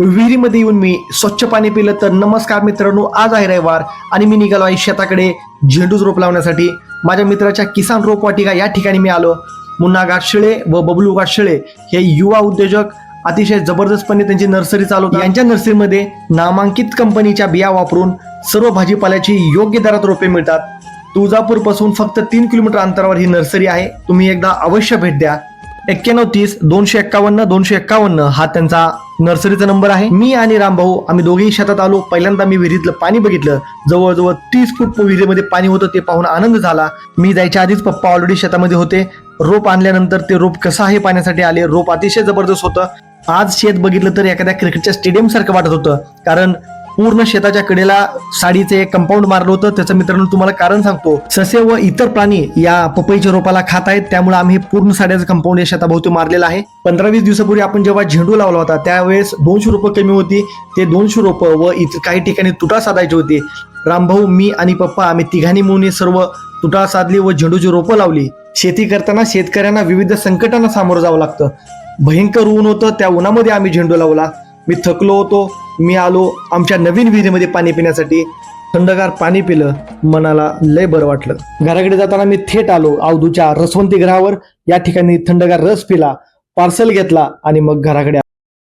विहिरीमध्ये येऊन मी स्वच्छ पाणी पिलं तर नमस्कार मित्रांनो आज आहे रविवार आणि मी निघालो आहे शेताकडे झेंडूच रोप लावण्यासाठी. माझ्या मित्राच्या किसान रोपवाटिका या ठिकाणी मी आलो. मुन्ना गाठशिळे व बबलू गाठशिळे हे युवा उद्योजक अतिशय जबरदस्तपणे त्यांची नर्सरी चालवतात. यांच्या नर्सरीमध्ये नामांकित कंपनीच्या बिया वापरून सर्व भाजीपाल्याची योग्य दरात रोपे मिळतात. तुळजापूरपासून फक्त तीन किलोमीटर अंतरावर ही नर्सरी आहे. तुम्ही एकदा अवश्य भेट द्या. एक्क्याण्णव तीस दोनशे एक्कावन्न दोनशे एक्कावन्न हा त्यांचा नर्सरीचा नंबर आहे. मी आणि रामभाऊ आम्ही दोघेही शेतात आलो. पहिल्यांदा मी विहिरीतलं पाणी बघितलं. जवळजवळ तीस फूट विहिरीमध्ये पाणी होतं ते पाहून आनंद झाला. मी जायच्या आधीच पप्पा ऑलरेडी शेतामध्ये होते. रोप आणल्यानंतर ते रोप कसं आहे पाण्यासाठी आले रोप अतिशय जबरदस्त होतं. आज शेत बघितलं तर एखाद्या क्रिकेटच्या स्टेडियम सारखं वाटत होतं. कारण पूर्ण शेताच्या कडेला साडीचे एक कंपाऊंड मारलं होतं. त्याचं मित्रांनो तुम्हाला कारण सांगतो. ससे व इतर प्राणी या पपईच्या रोपाला खात आहेत. त्यामुळे आम्ही हे पूर्ण साड्याचं कंपाऊंड या शेताभोवती मारलेलं आहे. पंधरा वीस दिवसापूर्वी आपण जेव्हा झेंडू लावला होता त्यावेळेस दोनशे रुपये कमी होती. ते दोनशे रुपये व इतर काही ठिकाणी तुटा साधायची होती. रामभाऊ मी आणि पप्पा आम्ही तिघांनी मिळून सर्व तुटा साधली व झेंडूची रोपं लावली. शेती करताना शेतकऱ्यांना विविध संकटांना सामोरं जावं लागतं. भयंकर ऊन होतं. त्या उन्हामध्ये आम्ही झेंडू लावला. मी थकलो होतो. मी आलो आमच्या नवीन विहिरीमध्ये पाणी पिण्यासाठी. थंडगार पाणी पिलं मनाला लय बरं वाटलं. घराकडे जाताना मी थेट आलो अवधूच्या रसवंती ग्रहावर. या ठिकाणी थंडगार रस पिला पार्सल घेतला आणि मग घराकडे